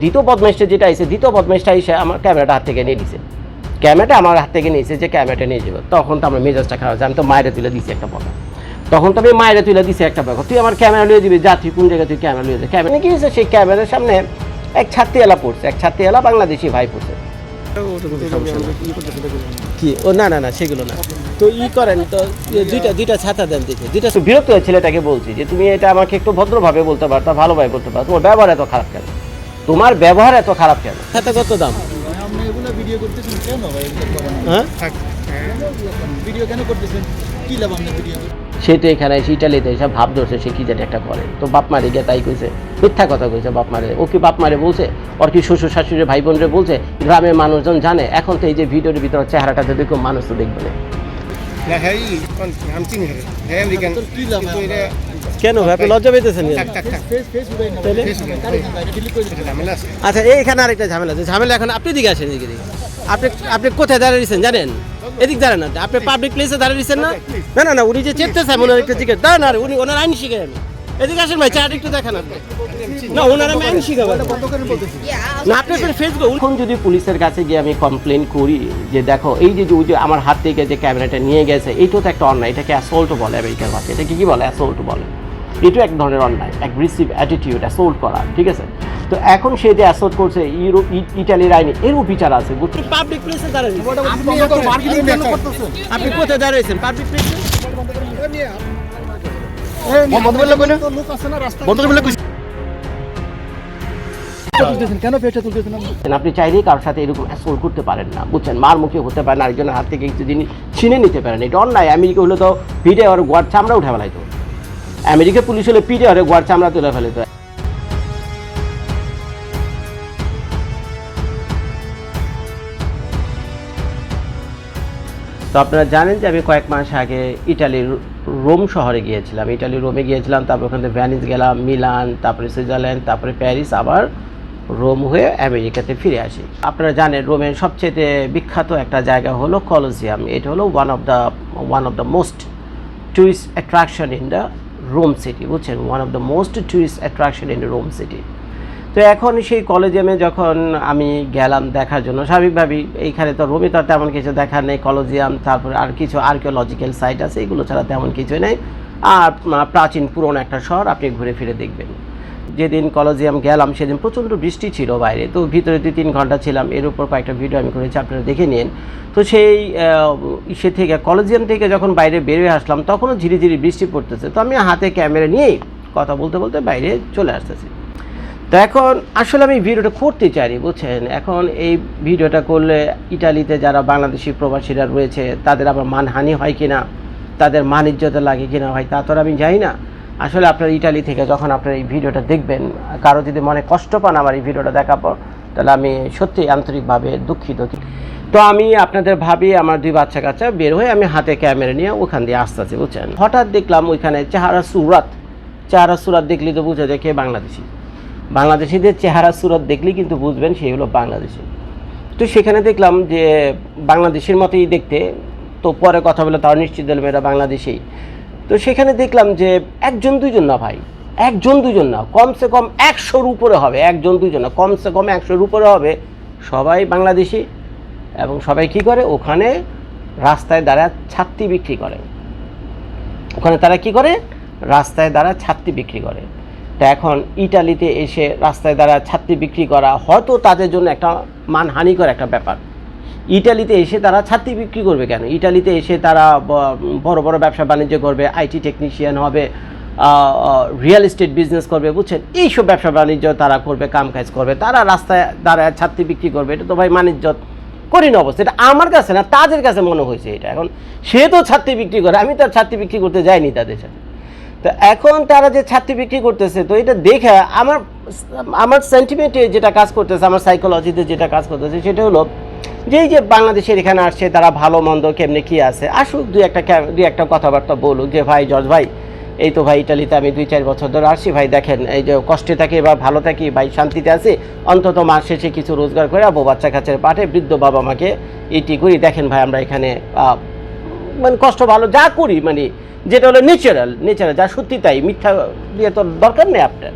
দ্বিতীয় বদমাইশটা যেটা আইসে দ্বিতীয় বদমাইশটা এসে আমার ক্যামেরাটা হাত থেকে নিয়ে নিছে। ক্যামেরাটা আমার হাত থেকে নিয়েছে যে ক্যামেরাটা নিয়ে যাবে তখন তো আমার মেজাজটা খারাপ আমি তো মায়েরা তুলে দিছি একটা বকা তখন তো আমি মায়েরা তুলে দিছি একটা বকা তুই আমার ক্যামেরা লিয়ে দিবি যা তুই কোন জায়গায় তুই ক্যামেরা লিয়ে যাবে ক্যামেরা কি হয়েছে? সেই ক্যামেরার সামনে এক ছাত্রীওয়ালা পড়ছে এক ছাত্রীওয়ালা বাংলাদেশি ভাই পড়ছে। কি? ও না না না সেগুলো না। তো ই করেন তো দুইটা দুইটা ছাতা দেন দেখে দুইটা বিরক্ত হয়ে ছেলেটাকে বলছি যে তুমি এটা আমাকে একটু ভদ্রভাবে বলতে পারতো ভালোভাবে বলতে পারতো তোমার ব্যবহার এত খারাপ কেন? তোমার ব্যবহার এত খারাপ কেন? ছাতা কত দাম? আপনি এগুলো ভিডিও করতেছেন কেন ভাই না? হ্যাঁ? ভিডিও কেন করতেছেন? কি লাভ ভিডিও সে তো এখানে এসে ইটালিতে এসে ভাব ধরছে সে কি জানি একটা করে। তো বাপ মারে গিয়ে তাই কইছে মিথ্যা কথা কইছে বাপ মারে। ও কি বাপ মারে বলছে? ওর কি শ্বশুর শাশুড়ি ভাই বোনরে বলছে? গ্রামের মানুষজন জানে। এখন তো এই যে ভিডিওর ভিতরে চেহারাটা যদি কেউ মানুষ তো দেখবে না। না হ্যাঁ চিনি কেন আপনি লজ্জা পেতেছেন আচ্ছা এইখানে আরেকটা ঝামেলা আছে। ঝামেলা এখন আপনি দিকে আসেন এদিকে আপনি আপনি কোথায় দাঁড়িয়েছেন জানেন? এদিক দাঁড়ান না। আপনি পাবলিক প্লেসে দাঁড়িয়েছেন না? না না না উনি যে মনে হয় একটু জিজ্ঞেস দাঁড়ান আর উনি ওনার আইন শিখে আমি এদিকে আসেন ভাই চার একটু দেখান আপনি। না ওনার আমি আইন শিখাবো। না আপনি আপনার ফেসবুক এখন যদি পুলিশের কাছে গিয়ে আমি কমপ্লেন করি যে দেখো এই যে যে আমার হাত থেকে যে ক্যামেরাটা নিয়ে গেছে এইটাও তো একটা অন্যায় এটাকে অ্যাসোল্ট বলে আমেরিকার ভাষায় এটাকে কি বলে? অ্যাসোল্ট বলে। এটাও এক ধরনের অন্যায় অ্যাগ্রেসিভ অ্যাটিটিউড অ্যাসোল্ট করা ঠিক আছে? তো এখন সে যে অ্যাসোল্ট করছে ইউরো ইটালির আইনে এরও বিচার আছে পাবলিক প্লেসে দাঁড়ান। আপনি আপনি কোথায় পাবলিক প্লেসে চাইলেই কারোর সাথে এরকম অ্যাসোল্ট করতে পারেন না বুঝছেন? মার মুখে হতে পারেন আরেকজনের হাত থেকে কিছু জিনিস ছিনে নিতে পারেন। এটা অন্যায়। আমেরিকা হলে তো ভিডিও আর গোয়ার চামড়া উঠে ফেলাইতো। আমেরিকা পুলিশ হলে পিঠে আর গোয়ার চামড়া তুলে ফেলাইতো তো। আপনারা জানেন যে আমি কয়েক মাস আগে ইটালির রোম শহরে গিয়েছিলাম। ইটালির রোমে গিয়েছিলাম, তারপর ওখান থেকে ভ্যানিস গেলাম, মিলান, তারপরে সুইজারল্যান্ড, তারপরে প্যারিস, আবার রোম হয়ে আমেরিকাতে ফিরে আসি। আপনারা জানেন রোমের সবচেয়ে বিখ্যাত একটা জায়গা হলো কলোজিয়াম এটা হলো one of the one of the most tourist attraction in the Rome city বুঝছেন? One of the most tourist attraction in Rome city তো এখন সেই কলেজিয়ামে যখন আমি গেলাম দেখার জন্য, স্বাভাবিকভাবেই এইখানে তো রোমে তো তেমন কিছু দেখার নেই কলেজিয়াম তারপর আর কিছু আর্কিওলজিক্যাল সাইট আছে, এগুলো ছাড়া তেমন কিছুই নেই। আর প্রাচীন পুরনো একটা শহর, আপনি ঘুরে ফিরে দেখবেন। যেদিন কলেজিয়াম গেলাম, সেদিন প্রচণ্ড বৃষ্টি ছিল বাইরে। তো ভিতরে দুই তিন ঘণ্টা ছিলাম। এর উপর কয়েকটা ভিডিও আমি করেছি, আপনারা দেখে নিন। তো সেই ইসে থেকে, কলেজিয়াম থেকে যখন বাইরে বেরিয়ে আসলাম, তখনও ঝিরি ঝিরি বৃষ্টি পড়তেছে। তো আমি হাতে ক্যামেরা নিয়েই কথা বলতে বলতে বাইরে চলে আসতেছি। তো এখন আসলে আমি ভিডিওটা করতে চাইনি, বুঝছেন? এখন এই ভিডিওটা করলে ইটালিতে যারা বাংলাদেশি প্রবাসীরা রয়েছে, তাদের আবার মানহানি হয় কিনা? তাদের মান ইজ্জতে লাগে কিনা ভাই? তা তো আর আমি জানি না। আসলে আপনার ইটালি থেকে যখন আপনার এই ভিডিওটা দেখবেন, কারও যদি মনে কষ্ট পান আমার এই ভিডিওটা দেখার পর তাহলে আমি সত্যি আন্তরিকভাবে দুঃখিত। তো আমি আপনাদের ভাবি, আমার দুই বাচ্চা কাচ্চা বের হয়ে আমি হাতে ক্যামেরা নিয়ে ওখান দিয়ে আসতেছি, বুঝছেন? হঠাৎ দেখলাম ওইখানে চেহারা সুরাত। চেহারা সুরাত দেখলে তো বুঝা কে বাংলাদেশি। বাংলাদেশিদের চেহারা সুরত দেখলেই কিন্তু বুঝবেন সেই হলো বাংলাদেশি। তো সেখানে দেখলাম যে বাংলাদেশের মতোই দেখতে, তো পরে কথা বলে তাও নিশ্চিত হলো এরা বাংলাদেশি। তো সেখানে দেখলাম যে একজন দুইজন না ভাই, একজন দুজন না, কমসে কম একশোর উপরে হবে, একজন দুজন না, কমসে কম একশোর উপরে হবে। সবাই বাংলাদেশি এবং সবাই কি করে? ওখানে রাস্তায় দাঁড়া ছাত্রী বিক্রি করে। ওখানে তারা কি করে? রাস্তায় দ্বারা ছাত্রী বিক্রি করে। তা এখন ইটালিতে এসে রাস্তায় দ্বারা ছাত্রী বিক্রি করা হয়তো তাদের জন্য একটা মানহানিকর একটা ব্যাপার। ইটালিতে এসে তারা ছাত্রী বিক্রি করবে কেন? ইটালিতে এসে তারা বড় বড় ব্যবসা বাণিজ্য করবে, আইটি টেকনিশিয়ান হবে রিয়েল এস্টেট বিজনেস করবে, বুঝছেন? এইসব ব্যবসা বাণিজ্য তারা করবে কাম কাজ করবে, তারা রাস্তায় দাঁড়ায় ছাত্রী বিক্রি করবে, এটা তো ভাই মানিজ্যত কঠিন অবস্থা, এটা আমার কাছে না, তাদের কাছে মনে হয়েছে এটা। এখন সে তো ছাত্রী বিক্রি করে, আমি তো ছাত্রী বিক্রি করতে যাইনি তাদের সাথে। তো এখন তারা যে ছাত্রী বিক্রি করতেছে, তো এটা দেখে আমার আমার সেন্টিমেন্টে যেটা কাজ করতেছে, আমার সাইকোলজিতে যেটা কাজ করতেছে, সেটা হলো যে এই যে বাংলাদেশের এখানে আসছে, তারা ভালো, মন্দ কেমনে কী আছে? আসুক, দুই একটা দুই একটা কথাবার্তা বলুক। যে ভাই জর্জ ভাই, এই তো ভাই ইটালিতে আমি দুই চার বছর ধরে আসছি। ভাই, দেখেন, এই যে কষ্টে থাকি বা ভালো থাকি, ভাই, শান্তিতে আছি। অন্তত মাস শেষে কিছু রোজগার করে বউ বাচ্চা কাছের পাঠে বৃদ্ধ বাবা মাকে এটি করি। দেখেন ভাই, আমরা এখানে মানে কষ্ট ভালো যা করি মানে যেটা হলো ন্যাচারাল ন্যাচারাল যা সত্যি তাই, মিথ্যা দিয়ে তো দরকার নেই আপনার।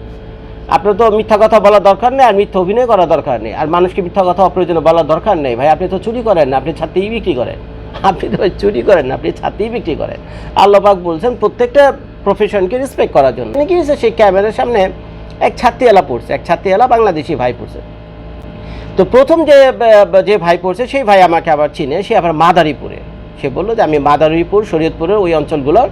আপনার তো মিথ্যা কথা বলার দরকার নেই, আর মিথ্যা অভিনয় করার দরকার নেই, আর মানুষকে মিথ্যা কথা অপ্রয়োজনে বলার দরকার নেই। ভাই, আপনি তো চুরি করেন না, আপনি ছাত্রই বিক্রি করেন। আপনি তো চুরি করেন না, আপনি ছাত্রই বিক্রি করেন। আল্লাপাক বলছেন, প্রত্যেকটা প্রফেশনকে রেসপেক্ট করার জন্য। মানে কি হয়েছে, সেই ক্যামেরার সামনে এক ছাত্রীওয়ালা পড়ছে, এক ছাত্রীওয়ালা বাংলাদেশি ভাই পড়ছে। তো প্রথম যে যে ভাই পড়ছে, সেই ভাই আমাকে আবার চিনে, সে আবার মাদারীপুরে। সে বলল যে, আমি মাদারীপুর, শরীয়তপুরের ওই অঞ্চলগুলোর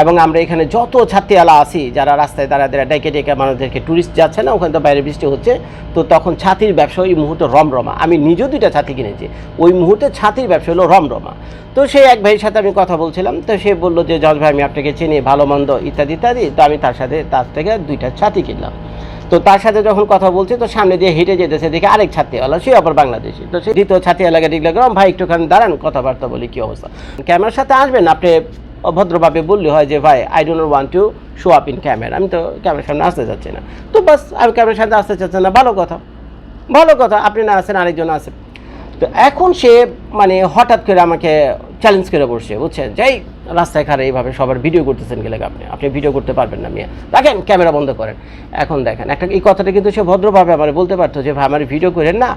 এবং আমরা এখানে যত ছাত্রীওয়ালা আছি যারা রাস্তায় দাঁড়া দাঁড়া ডেকে ডেকে মানুষদেরকে ট্যুরিস্ট যাচ্ছে না, ওখানে তো বাইরে বৃষ্টি হচ্ছে, তো তখন ছাতির ব্যবসা ওই মুহূর্তে রমরমা। আমি নিজেও দুইটা ছাতি কিনেছি, ওই মুহূর্তে ছাতির ব্যবসা হলো রমরমা। তো সেই এক ভাইয়ের সাথে আমি কথা বলছিলাম, তো সে বলল যে, জজ ভাই, আমি আপনাকে চিনি, ভালো মন্দ, ইত্যাদি ইত্যাদি, তো আমি তার সাথে তার থেকে দুইটা ছাতি কিনলাম। তো তার সাথে যখন কথা বলছি, তো সামনে দিয়ে হেঁটে যেতেছে, দেখে আরেক ছাত্রীওয়ালা, সে আবার বাংলাদেশি। তো সে দ্বিতীয় ছাত্রীওয়ালাকে দেখলাম ভাই, একটুখানি দাঁড়ান, কথাবার্তা বলি, কি অবস্থা? ক্যামেরার সাথে আসবেন, আপনি অভদ্রভাবে বললে হয় যে, ভাই I don't want to show up in camera আমি তো ক্যামেরার সামনে আসতে চাচ্ছি না। তো বাস, আমি ক্যামেরার সামনে আসতে চাচ্ছি না। ভালো কথা। ভালো কথা, আপনি না আসেন আরেকজন আসেন তো এখন সে মানে হঠাৎ করে আমাকে চ্যালেঞ্জ করে বসছে, বুঝছেন? যাই, রাস্তায় খারে এইভাবে সবার ভিডিও করতেছেন গেলে আপনি। আপনি ভিডিও করতে পারবেন না মিয়া। দেখেন, ক্যামেরা বন্ধ করেন। এখন দেখেন, একটা, এই কথাটা কিন্তু সে ভদ্রভাবে আমার বলতে পারতো যে, ভাই, আমার ভিডিও করেন না।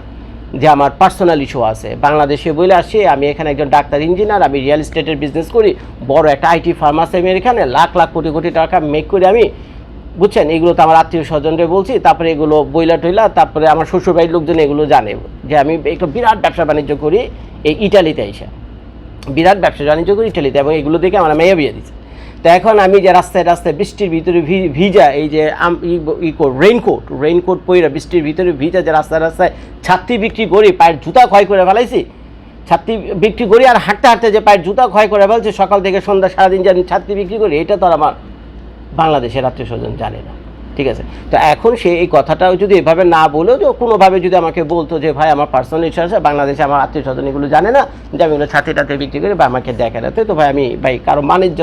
যে আমার পার্সোনাল ইস্যু আছে। বাংলাদেশে বলে আসছি আমি এখানে একজন ডাক্তার, ইঞ্জিনিয়ার, আমি রিয়েল এস্টেটের বিজনেস করি। বড় একটা আইটি ফার্ম আছে আমি এখানে, লাখ লাখ কোটি কোটি টাকা মেক করে আমি। বুঝছেন? এগুলো তো আমার আত্মীয় স্বজনরে বলছি, তারপরে এগুলো বইলা টইলা, তারপরে আমার শ্বশুরবাড়ির লোকজন এগুলো জানে। যে আমি একটু বিরাট ব্যবসা বাণিজ্য করি, এই ইটালিতে এসে বিরাট ব্যবসা বাণিজ্য করি ইটালিতে এবং এগুলো দেখে আমার মেয়ে বিয়ে দিচ্ছে তো এখন আমি যে রাস্তায় রাস্তায় বৃষ্টির ভিতরে ভিজা, এই যে রেইনকোট রেইনকোট পইরা বৃষ্টির ভিতরে ভিজা যে রাস্তায় রাস্তায় ছাত্রী বিক্রি করি, পায়ের জুতা ক্ষয় করে ফেলাইছি। ছাত্রী বিক্রি করি আর হাঁটতে হাঁটতে যে পায়ের জুতা ক্ষয় করে ফেলছে, সকাল থেকে সন্ধ্যা সারাদিন যে আমি ছাত্রী বিক্রি করি, এটা তো আমার বাংলাদেশের আত্মীয় স্বজন জানে না। ঠিক আছে? তো এখন সে এই কথাটাও যদি এভাবে না বলেও যে কোনোভাবে যদি আমাকে বলতো যে, ভাই, আমার পার্সোনাল ইস্যু আছে বাংলাদেশে আমার আত্মীয় স্বজন এগুলো জানে না, যে আমি এগুলো ছাতি টাতে বিক্রি করি বা আমাকে দেখে না। তো ভাই, আমি ভাই, কারও বাণিজ্য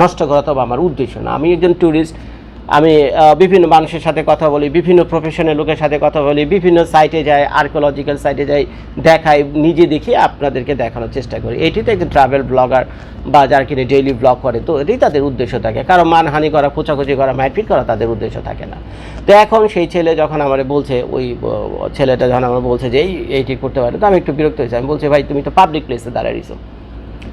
নষ্ট করা তো আমার উদ্দেশ্য না। আমি একজন ট্যুরিস্ট আমি বিভিন্ন মানুষের সাথে কথা বলি, বিভিন্ন প্রফেশনের লোকের সাথে কথা বলি, বিভিন্ন সাইটে যাই আর্কোলজিক্যাল সাইটে যাই, দেখাই, নিজে দেখি আপনাদেরকে দেখানোর চেষ্টা করি। এটি তো একজন ট্রাভেল ব্লগার বা যারা কিনে ডেইলি ব্লগ করে, তো এটাই তাদের উদ্দেশ্য থাকে। কারও মানহানি করা, খোঁচাখুচি করা, মারপিট করা তাদের উদ্দেশ্য থাকে না। তো এখন সেই ছেলে যখন আমার বলছে, ওই ছেলেটা যখন আমার বলছে যে, এই, এইটি করতে পারে। তো আমি একটু বিরক্ত হয়েছি। আমি বলছি, ভাই, তুমি তো পাবলিক প্লেসে দাঁড়াইছো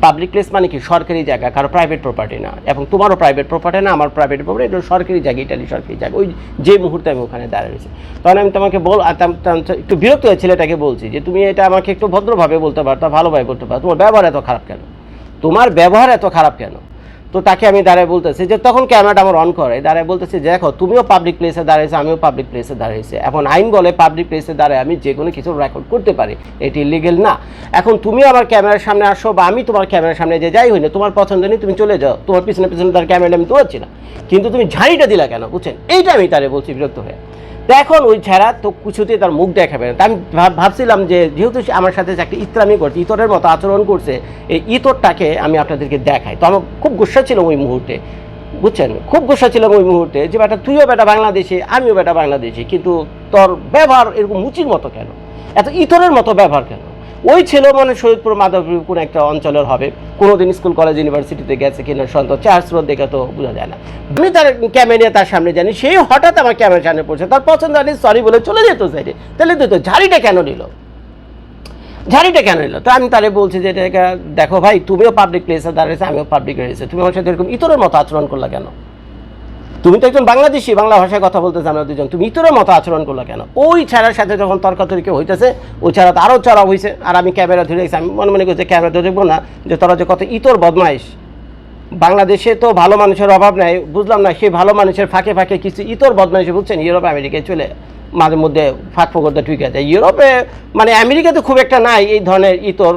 পাবলিক প্লেস মানে কি? সরকারি জায়গা, কারও প্রাইভেট প্রপার্টি না। এবং তোমারও প্রাইভেট প্রপার্টি না, আমার প্রাইভেট প্রপার্টি এটা সরকারি জায়গা, ইটালি সরকারি জায়গা। ওই যে মুহূর্তে আমি ওখানে দাঁড়িয়ে রয়েছি। তখন আমি তোমাকে বল একটু বিরক্ত হয়ে ছেলেটাকে বলছি যে, তুমি এটা আমাকে একটু ভদ্রভাবে বলতে পারতো ভালোভাবে বলতে পারো। তোমার ব্যবহার এত খারাপ কেন? তোমার ব্যবহার এত খারাপ কেন? তো তাকে আমি দাঁড়ায় বলতেছি যে তখন ক্যামেরাটা আমার অন করে? দাঁড়ায় বলতেছি যে দেখো, তুমিও পাবলিক প্লেসে দাঁড়িয়েছো আমিও পাবলিক প্লেসে দাঁড়িয়েছি এখন আইন বলে পাবলিক প্লেসে দাঁড়ায় আমি যে কোনো কিছু রেকর্ড করতে পারি। এটি লিগেল না। এখন তুমি আমার ক্যামেরার সামনে আসো বা আমি তোমার ক্যামেরার সামনে যে যাই হই না, তোমার পছন্দ নেই, তুমি চলে যাও। তোমার পিছনে পিছনে তার ক্যামেরাটা আমি তোলাচ্ছি না। কিন্তু তুমি ঝাড়িটা দিলা কেন, বুঝছেন? এইটা আমি তারে বলছি বিরক্ত হয়ে। তো এখন ওই ছেঁড়া তো কিছুতেই তার মুখ দেখাবে না। আমি ভাবছিলাম যে যেহেতু সে আমার সাথে একটা ইতরামি করছে, ইতরের মতো আচরণ করছে, এই ইতরটাকে আমি আপনাদেরকে দেখাই। তো আমার খুব গুসা ছিল ওই মুহূর্তে, বুঝছেন? খুব গুসা ছিলাম ওই মুহূর্তে যে, বেটা, তুইও বেটা বাংলাদেশে, আমিও বেটা বাংলাদেশি, কিন্তু তোর ব্যবহার এরকম মুচির মতো কেন? এত ইতরের মতো ব্যবহার কেন? ওই ছিল মানে শহীদপুর মাধবপুর কোনো একটা অঞ্চলের হবে। কোনোদিন স্কুল, কলেজ, ইউনিভার্সিটিতে গেছে কিনা সন্ত চার স্রোত দেখে তো বোঝা যায় না। আমি তার ক্যামেরা নিয়ে তার সামনে জানি সেই হঠাৎ আমার ক্যামেরার সামনে পড়ছে। তার পছন্দ আনি সরি বলে চলে যেত সাইডে তাহলে তো ঝাড়িটা কেন নিল? ঝাড়িটা কেন নিল? তো আমি তারে বলছি যে, এটা দেখো ভাই, তুমিও পাবলিক প্লেসে দাঁড়িয়েছে, আমিও পাবলিক রয়েছে তুমি আমার সাথে এরকম ইতরের মতো আচরণ করলা কেন? তুমি তো একজন বাংলাদেশি, বাংলা ভাষায় কথা বলতে আমরা দুজন। তুমি ইতরের মতো আচরণ করল কেন? ওই ছাড়ার সাথে যখন তর্কাতর্কি হইতেছে, ওই ছাড়া তো আরও চড়া হয়েছে আর আমি ক্যামেরা ধরে আমি মনে মনে করছি ক্যামেরা ধরে দেখব না, যে তোরা যে কত ইতর বদমাইশ। বাংলাদেশে তো ভালো মানুষের অভাব নাই, বুঝলাম না সেই ভালো মানুষের ফাঁকে ফাঁকে কিছু ইতর বদমাইশি বুঝছেন ইউরোপ, আমেরিকায় চলে, মাঝে মধ্যে ফাঁক ফোকরটা ঠিক আছে ইউরোপে মানে আমেরিকাতে খুব একটা নাই এই ধরনের ইতর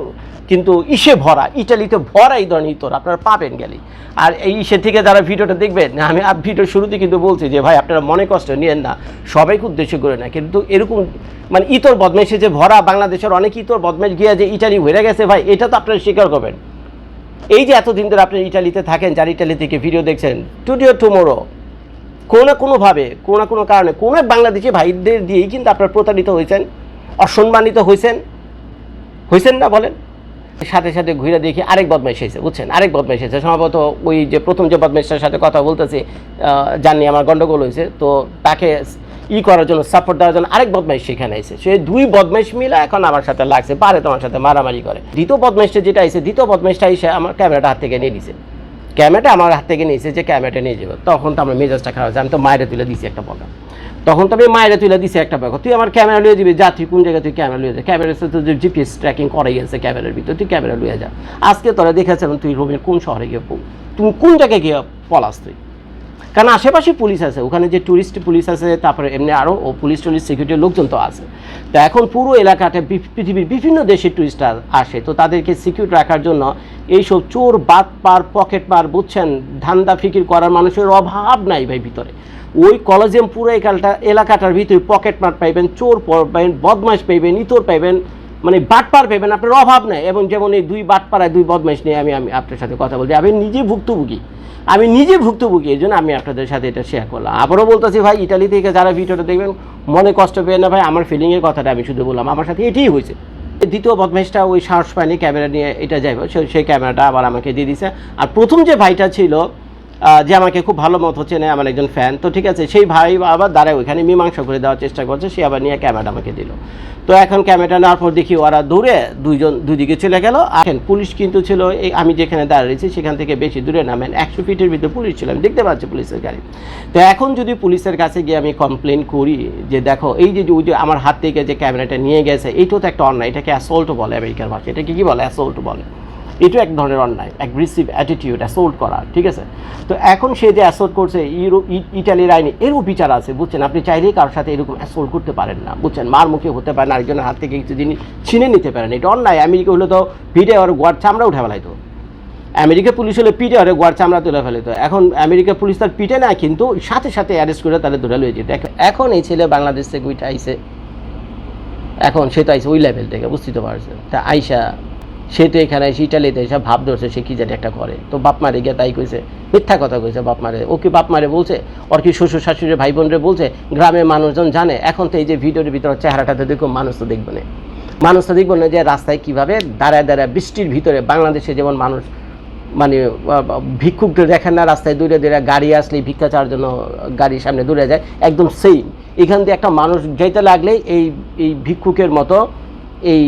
কিন্তু ইসে ভরা, ইটালিতে ভরা এই ধরনের ইতর আপনারা পাবেন গেলে আর এই ইসে থেকে যারা ভিডিওটা দেখবেন, আমি ভিডিও শুরুতে কিন্তু বলছি যে, ভাই, আপনারা মনে কষ্ট নিয়েন না, সবাইকে উদ্দেশ্য করে না। কিন্তু এরকম মানে ইতর বদমাইশে যে ভরা বাংলাদেশের অনেক ইতর বদমাইশ গিয়া যে ইটালি হয়ে গেছে, ভাই, এটা তো আপনারা স্বীকার করবেন। এই যে এতদিন ধরে আপনি ইটালিতে থাকেন, যার ইটালি থেকে ভিডিও দেখছেন টুডিও টুমোরো কোনো না কোনোভাবে, কোনো না কোনো কারণে, কোনো এক বাংলাদেশি ভাইদের দিয়েই কিন্তু আপনার প্রতারিত হয়েছেন, অসম্মানিত হয়েছেন। হয়েছেন না বলেন? সাথে সাথে ঘুরে দেখি আরেক বদমাইশ এসেছে বুঝছেন? আরেক বদমাইশ এসেছে সম্ভবত ওই যে প্রথম যে বদমাইশটার সাথে কথা বলতেছি জাননি জানি আমার গন্ডগোল হয়েছে, তো তাকে ই করার জন্য সাপোর্ট দেওয়ার জন্য আরেক বদমাইশ সেখানে এসে, সে দুই বদমাইশ মিলে এখন আমার সাথে লাগছে, পারে তোমার সাথে মারামারি করে। দ্বিতীয় বদমাইশটা যেটা এসে দ্বিতীয় বদমাইশটা এসে আমার ক্যামেরাটা হাত থেকে নিয়ে দিছে ক্যামেরাটা আমার হাত থেকে নিয়েছে যে ক্যামেরাটা নিয়ে যাব। তখন তো আমার মেজাজটা খারাপ আমি তো মায়েরা তুলে দিছি একটা বকা। তখন তো আমি মায়েরা তুলে দিছি একটা বকা। তুই আমার ক্যামেরা লুয়ে দিবি যা তুই কোন জায়গায় তুই ক্যামেরা লুয়ে যা। ক্যামেরা তুই জিপিএস ট্র্যাকিং করাই আছে ক্যামেরার ভিতরে, তুই ক্যামেরা লুয়ে যা। আজকে তোরা দেখেছিলাম তুই রোমের কোন শহরে গিয়ে তুমি কোন জায়গায় গিয়ে পলাস তুই? কারণ আশেপাশে পুলিশ আছে, ওখানে যে টুরিস্ট পুলিশ আছে, তারপরে এমনি আরও ও পুলিশ টুলিশ সিকিউরিটির লোকজন তো আছে। তো এখন পুরো এলাকাটা পৃথিবীর বিভিন্ন দেশের টুরিস্টরা আসে, তো তাদেরকে সিকিউর রাখার জন্য এইসব চোর, বাদ পার পকেট পার, বুঝছেন? ধান্দা ফিকির করার মানুষের অভাব নাই ভাই ভিতরে। ওই কলেজিয়াম পুরো এলাকাটা এলাকাটার ভিতরে পকেট মার পাইবেন, চোর পাইবেন বদমাইশ পাইবেন, ইতর পাইবেন মানে বাটপার পাইবেন আপনার অভাব নাই। এবং যেমন এই দুই বাটপাড়ায় দুই বদমাইশ নিয়ে আমি আমি আপনার সাথে কথা বলছি। আমি নিজে ভুক্তভোগী। আমি নিজে ভুক্তভোগী, এই জন্য আমি আপনাদের সাথে এটা শেয়ার করলাম। আবারও বলতেছি ভাই ইটালি থেকে যারা ভিডিওটা দেখবেন, মনে কষ্ট পেয়ে না ভাই, আমার ফিলিংয়ের কথাটা আমি শুধু বললাম। আমার সাথে এটাই হয়েছে। দ্বিতীয় বদমাইশটা ওই সাহস পায়নি, ক্যামেরা নিয়ে এটা যাইব। সেই ক্যামেরাটা আবার আমাকে দিয়ে দিছে। আর প্রথম যে ভাইটা ছিল যে আমাকে খুব ভালো মতো চেনে, আমার একজন ফ্যান তো ঠিক আছে, সেই ভাই আবার দাঁড়ায় ওইখানে, মীমাংসা করে দেওয়ার চেষ্টা করছে, সে আবার নিয়ে ক্যামেরাটা আমাকে দিল। তো এখন ক্যামেরাটা নেওয়ার পর দেখি ওরা দূরে দুইজন, দুদিকে চলে গেল। এখন পুলিশ কিন্তু ছিল, এই আমি যেখানে দাঁড়িয়েছি, সেখান থেকে বেশি দূরে নামেন। একশো ফিটের ভিতরে পুলিশ ছিল, আমি দেখতে পাচ্ছি পুলিশের গাড়ি। তো এখন যদি পুলিশের কাছে গিয়ে আমি কমপ্লেন করি যে, দেখো, এই যে আমার হাত থেকে যে ক্যামেরাটা নিয়ে গেছে এইটাও তো একটা অন্যায়, এটাকে অ্যাসল্ট বলে আমেরিকার ভাষা এটাকে কি বলে? অ্যাসল্ট বলে। এটাও এক ধরনের অন্যায় অ্যাগ্রেসিভ অ্যাটিটিউড অ্যাসোল্ট করা, ঠিক আছে? তো এখন সে যে অ্যাসোল্ট করছে, ইউরো ইটালির আইনে, এরও বিচার আছে, বুঝছেন? আপনি চাইলেই কারোর সাথে এরকম অ্যাসোল্ট করতে পারেন না, বুঝছেন? মার মুখে হতে পারেন আরেকজনের হাত থেকে কিছু জিনিস ছিনে নিতে পারেন। এটা অন্যায়। আমেরিকা হলে তো পিঠে আর গোয়ার চামড়া উঠে ফেলাইতো। আমেরিকা পুলিশ হলে পিঠে আর গোয়ার চামড়া তুলে ফেলিত এখন আমেরিকা পুলিশ তার পিঠে না কিন্তু সাথে সাথে অ্যারেস্ট করে তাদের ধরে লয়ে যেত। এখন- এই ছেলে বাংলাদেশ থেকে উঠে আইসে এখন সে তো আইসে ওই লেভেল থেকে, বুঝতে পারছে তা আইসা সে তো এখানে এসে ইটালিতে এসে ভাব ধরছে, সে কি জানি একটা করে। তো বাপ মারে গিয়ে তাই কইছে, মিথ্যা কথা কইছে বাপ মারে। ও কি বাপ মারে বলছে? ওর কি শ্বশুর শাশুড়ি ভাই বোনরে বলছে? গ্রামের মানুষজন জানে। এখন তো এই যে ভিডিওর ভিতরে চেহারাটাতে দেখো মানুষ তো দেখবে না। মানুষ তো দেখব না যে রাস্তায় কীভাবে দাঁড়ায় দাঁড়ায় বৃষ্টির ভিতরে বাংলাদেশে যেমন মানুষ মানে ভিক্ষুকদের দেখেন না, রাস্তায় দূরে দূরে গাড়ি আসলে ভিক্ষা চাওয়ার জন্য গাড়ির সামনে দূরে যায়, একদম সেম এখান দিয়ে একটা মানুষ যেতে লাগলেই এই এই ভিক্ষুকের মতো এই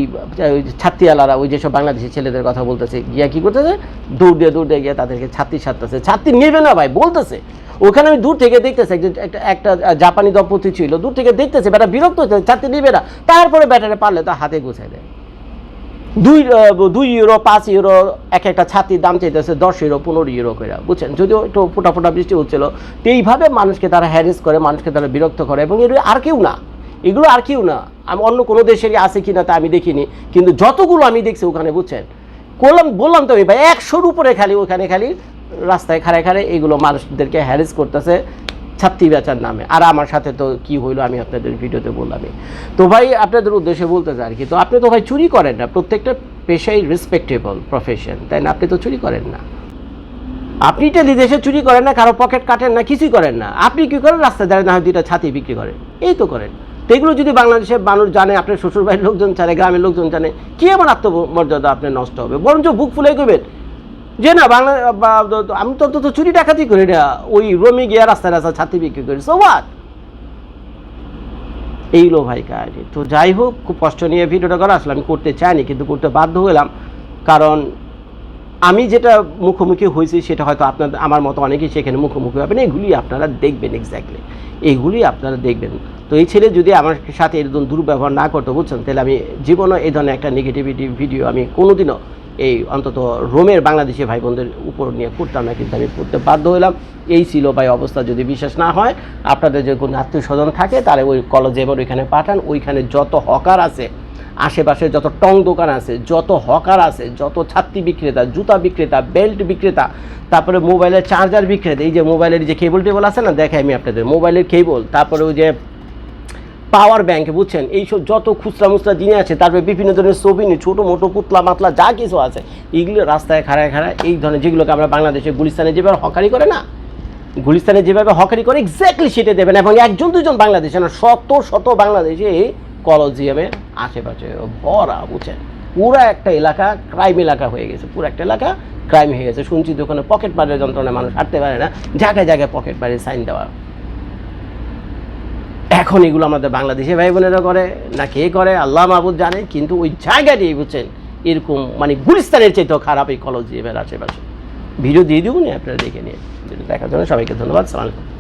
ছাত্রীওয়ালারা ওই যেসব বাংলাদেশি ছেলেদের কথা বলতেছে, গিয়া কি করতেছে? দৌড় দিয়ে দৌড় দিয়ে গিয়ে তাদেরকে ছাত্রী সারতেছে। ছাত্রী নেবে না ভাই, বলতেছে। ওখানে আমি দূর থেকে দেখতেছি, একজন, একটা একটা জাপানি দম্পতি ছিল, দূর থেকে দেখতেছে, বেটা বিরক্ত হচ্ছে ছাত্রী নেবে না। তারপরে ব্যাটারে পারলে তা হাতে গুছাই দেয়। দুই দুই ইউরো পাঁচ ইউরো এক একটা ছাতির দাম চাইতেছে দশ ইউরো পনেরো ইউরো করে বুঝছেন? যদিও একটু ফোটা ফোটা বৃষ্টি হচ্ছিল, তো এইভাবে মানুষকে তারা হ্যারেস করে, মানুষকে তারা বিরক্ত করে, এবং এর আর কেউ না। এগুলো আর কেউ না। আমি অন্য কোনো দেশেরই আছে কি না তা আমি দেখিনি। কিন্তু যতগুলো আমি দেখছি ওখানে, বুঝছেন? করলাম, বললাম তো ভাই, একশোর উপরে খালি, ওখানে খালি রাস্তায় খাড়ে খাড়ে এগুলো মানুষদেরকে হ্যারেস করতেছে ছাত্রী বেচার নামে। আর আমার সাথে তো কি হইল আমি আপনাদের ভিডিওতে বললামই তো ভাই, আপনাদের উদ্দেশ্যে বলতে চাই আর কি, তো আপনি তো ভাই চুরি করেন না, প্রত্যেকটা পেশাই রেসপেক্টেবল প্রফেশন তাই না? আপনি তো চুরি করেন না। আপনি ইটালি দেশে চুরি করেন না, কারও পকেট কাটেন না, কিছুই করেন না। আপনি কি করেন? রাস্তায় দাঁড়িয়ে না হয় দুইটা ছাতি বিক্রি করেন। এই তো করেন। এগুলো যদি বাংলাদেশের মানুষ জানে, আপনার শ্বশুর বাড়ির লোকজন জানে, গ্রামের লোকজন জানে, কি আমার আত্মমর্যাদা আপনার নষ্ট হবে? বরঞ্চ বুক ফুলে করবেন যে না, বাংলা আমি তো অন্তত চুরি ডাকাতি করি না, ওই রমি গিয়া রাস্তায় রাস্তায় ছাতি বিক্রি করি। সো হোয়াট এইগুলো ভাই কাহিনি। তো যাই হোক, খুব কষ্ট নিয়ে ভিডিওটা করা, আসলে আমি করতে চাইনি, কিন্তু করতে বাধ্য হলাম কারণ আমি যেটা মুখোমুখি হয়েছি, সেটা হয়তো আপনার আমার মতো অনেকেই সেখানে মুখোমুখি হবেন এগুলি আপনারা দেখবেন এক্স্যাক্টলি এইগুলি আপনারা দেখবেন। তো এই ছেলে যদি আমার সাথে এরকম দুর্ব্যবহার না করতো, বুঝছেন? তাহলে আমি জীবনও এই ধরনের একটা নেগেটিভিটি ভিডিও আমি কোনোদিনও এই অন্তত রোমের বাংলাদেশি ভাই বোনদের উপর নিয়ে করতাম না, কিন্তু আমি করতে বাধ্য হলাম এই ছিল ভাই অবস্থা, যদি বিশ্বাস না হয়, আপনাদের যে কোনো আত্মীয় স্বজন থাকে তাহলে ওই কলেজে এবার ওইখানে পাঠান। ওইখানে যত হকার আছে, আশেপাশে যত টং দোকান আছে, যত হকার আছে, যত ছাত্রী বিক্রেতা, জুতা বিক্রেতা, বেল্ট বিক্রেতা, তারপরে মোবাইলের চার্জার বিক্রেতা, এই যে মোবাইলের যে কেবল টেবল আছে না দেখে আমি আপনাদের, মোবাইলের কেবল তারপরে ওই যে পাওয়ার ব্যাংক, বুঝছেন? এইসব যত খুচরা মুচরা জিনিস আছে, তারপরে বিভিন্ন ধরনের ছবি ছোটো, মোটো, পুতলা, মাতলা, যা কিছু আছে, এইগুলো রাস্তায় খাড়ায় খাড়ায় এই ধরনের যেগুলোকে আমরা বাংলাদেশে গুলিস্তানে যেভাবে হকারি করে না, গুলিস্তানে যেভাবে হকারি করে এক্স্যাক্টলি সেটা দেবেন এবং একজন, দুজন বাংলাদেশে না, শত শত বাংলাদেশে এই কলজিয়ামের আশেপাশে ভরা, বুঝছেন? পুরো একটা এলাকা ক্রাইম এলাকা হয়ে গেছে, পুরো একটা এলাকা ক্রাইম হয়ে গেছে। শুনছি ওখানে পকেট মারের যন্ত্রণায় মানুষ হাঁটতে পারে না, জায়গায় জায়গায় পকেট মারের সাইন দেওয়া। এখন এগুলো আমাদের বাংলাদেশে ভাই বোনেরা করে, না কে করে, আল্লাহ মাহবুদ জানে, কিন্তু ওই জায়গাটি, বুঝছেন, এরকম মানে গুলিস্তানের চাইতেও খারাপ এই কলেজ এবার আশেপাশে। ভিডিও দিয়ে দেবো নি, আপনারা দেখে নিয়ে দেখার জন্য সবাইকে ধন্যবাদ, সালাম আলাইকুম।